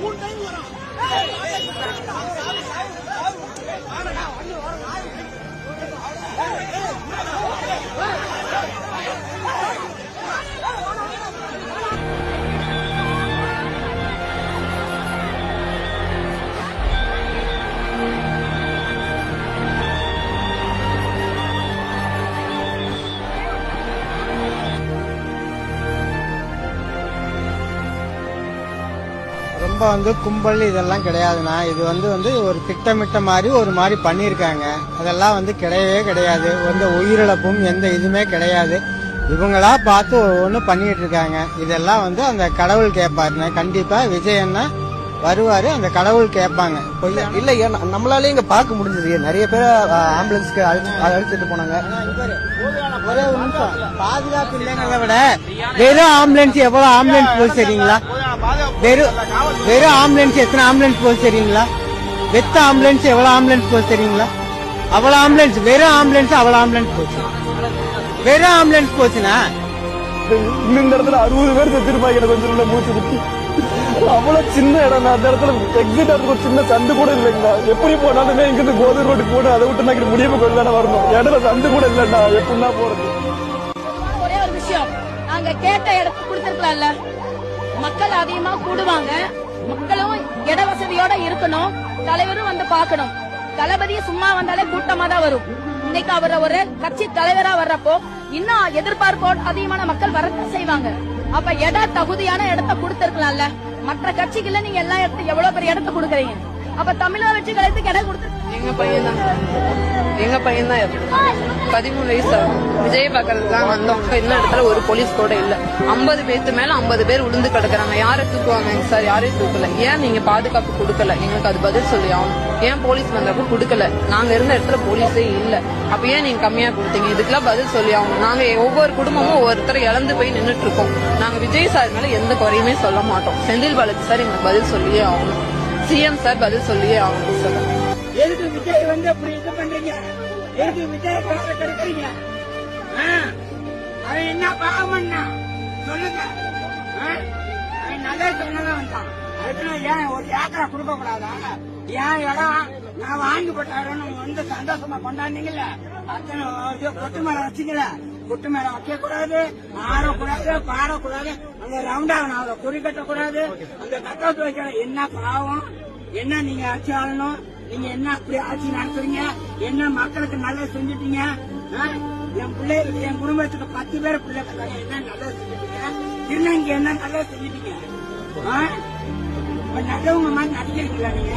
மூணு டைம் வரும் ரொம்ப வந்து கும்பல் இதெல்லாம் கிடையாதுண்ணா. இது வந்து வந்து ஒரு திட்டமிட்ட மாதிரி ஒரு மாதிரி பண்ணியிருக்காங்க. அதெல்லாம் வந்து கிடையவே கிடையாது. எந்த உயிரிழப்பும் எந்த இதுவுமே கிடையாது. இவங்களா பார்த்து ஒன்று பண்ணிட்டு இருக்காங்க இதெல்லாம் வந்து அந்த கடவுள் கேட்பாருண்ணே. கண்டிப்பா விஜய் அண்ணா வருவாரு அந்த கடவுள் கேட்பாங்க. இல்ல ஏன் நம்மளாலே இங்க பார்க்க முடிஞ்சது. நிறைய பேர் ஆம்புலன்ஸ்க்கு அழைச்சிட்டு போனாங்க. ஒரே நிமிஷம். பாதுகாப்பு இல்லைங்கிறத விட வெறும் ஆம்புலன்ஸ் எவ்வளவு ஆம்புலன்ஸ் போகுது சரிங்களா? வெறும் வெறும் ஆம்புலன்ஸ் எத்தனை ஆம்புலன்ஸ் போகுது சரிங்களா வெத்த ஆம்புலன்ஸ் எவ்வளவு ஆம்புலன்ஸ் போகுது சரிங்களா அவ்வளவு ஆம்புலன்ஸ் வெறும் ஆம்புலன்ஸ் அவ்வளவு ஆம்புலன்ஸ் போச்சு. வெறும் ஆம்புலன்ஸ் போச்சுன்னா? இந்த இடத்துல அறுபது பேர் செத்துருப்பாங்க கொஞ்சம் உள்ள மூச்சு குத்தி. அவ்வளவு சின்ன இடம் அந்த இடத்துல எக்ஸிட் ஒரு சின்ன சந்து கூட இல்லைங்களா எப்படி போனாலுமே இங்கிருந்து கோதூர் ரோட்டுக்கு போட்டு அதை விட்டு நான் முடியாம கொஞ்சம் தானே வரணும். இடத்துல சந்து கூட இல்லைண்ணா. எப்படின்னா போறது? ஒரே ஒரு விஷயம். நாங்க கேட்ட இடத்துக்கு கொடுத்திருக்கலாம்ல. மக்கள் அதிகமா கூடுவாங்க. மக்களும் இட வசதியோட இருக்கணும். தலைவரும் வந்து பார்க்கணும். தளபதி சும்மா வந்தாலே கூட்டமா தான் வரும். இன்னைக்கு அவர் ஒரு கட்சி தலைவரா வர்றப்போ இன்னும் எதிர்பார்ப்போட அதிகமான மக்கள் வரத்தான் செய்வாங்க. அப்ப இட தகுதியான இடத்த கொடுத்திருக்கலாம்ல? மற்ற கட்சிகள்ல நீங்க எல்லா இடத்து எவ்வளவு பெரிய இடத்த கொடுக்குறீங்க? அப்ப தமிழா வச்சு கலந்து இடம் கொடுத்து எங்க பையன் தான் எங்க பையன் தான் பதிமூணு வயசு விஜய் பார்க்கறதுக்கு தான் வந்தோம் இன்னும் இடத்துல ஒரு போலீஸ் கூட இல்ல. ஐம்பது பேத்து மேல ஐம்பது பேர் உளுந்து கிடக்குறாங்க. யாரை தூக்குவாங்க சார்? யாரையும் தூக்கல. ஏன் நீங்க பாதுகாப்பு கொடுக்கல? எங்களுக்கு அது பதில் சொல்லி ஆகணும். ஏன் போலீஸ் வந்தப்ப கொடுக்கல? நாங்க இருந்த இடத்துல போலீஸே இல்ல. அப்ப ஏன் நீங்க கம்மியா கொடுத்தீங்க? இதுக்கெல்லாம் பதில் சொல்லி ஆகணும். நாங்க ஒவ்வொரு குடும்பமும் ஒவ்வொருத்தர் இழந்து போய் நின்றுட்டு இருக்கோம். நாங்க விஜய் சார் மேல எந்த குறையுமே சொல்ல மாட்டோம். செந்தில் பாலாஜி சார் எங்களுக்கு பதில் சொல்லியே ஆகணும். சிஎம் சார் பதில் சொல்லியே ஆகணும் சார். எதுக்கு விஜய் வந்து அப்படி இது பண்றீங்க? எதுக்கு விஜய் காசை கெடுக்கிறீங்க ஆ? அவன் என்ன பாவம்னா? சொல்லுங்க. அவன் சொன்னதான் வந்தான் அதுக்குன்னு ஏன் ஒரு ஏக்கரை கொடுக்க கூடாதா ஏன் இடம் நான் வாங்கி போட்டாரு வந்து சந்தோஷமா கொண்டாடுனீங்கல்ல? அத்தனை இது கொட்டு மேல குட்டு மேல வைக்க கூடாது ஆடக்கூடாது பாடக்கூடாது அங்க ரவுண்டா அதை குறி கட்டக்கூடாது. அந்த கட்டத்து வைக்கணும் என்ன பாவம்? என்ன நீங்க ஆட்சி ஆளணும்? நீங்க என்ன அப்படி ஆட்சி நடத்துறீங்க? என்ன மக்களுக்கு நல்லா செஞ்சுட்டீங்க? ஆ? என் பிள்ளைகளுக்கு என் குடும்பத்துக்கு பத்து பேர் பிள்ளை இருக்காங்க. என்ன நல்லது செஞ்சுட்டீங்க? திருநங்கை என்ன நல்லா செஞ்சுட்டீங்க? ஆ? நல்லவங்க மாதிரி நடிக்கிறீங்களா நீங்க?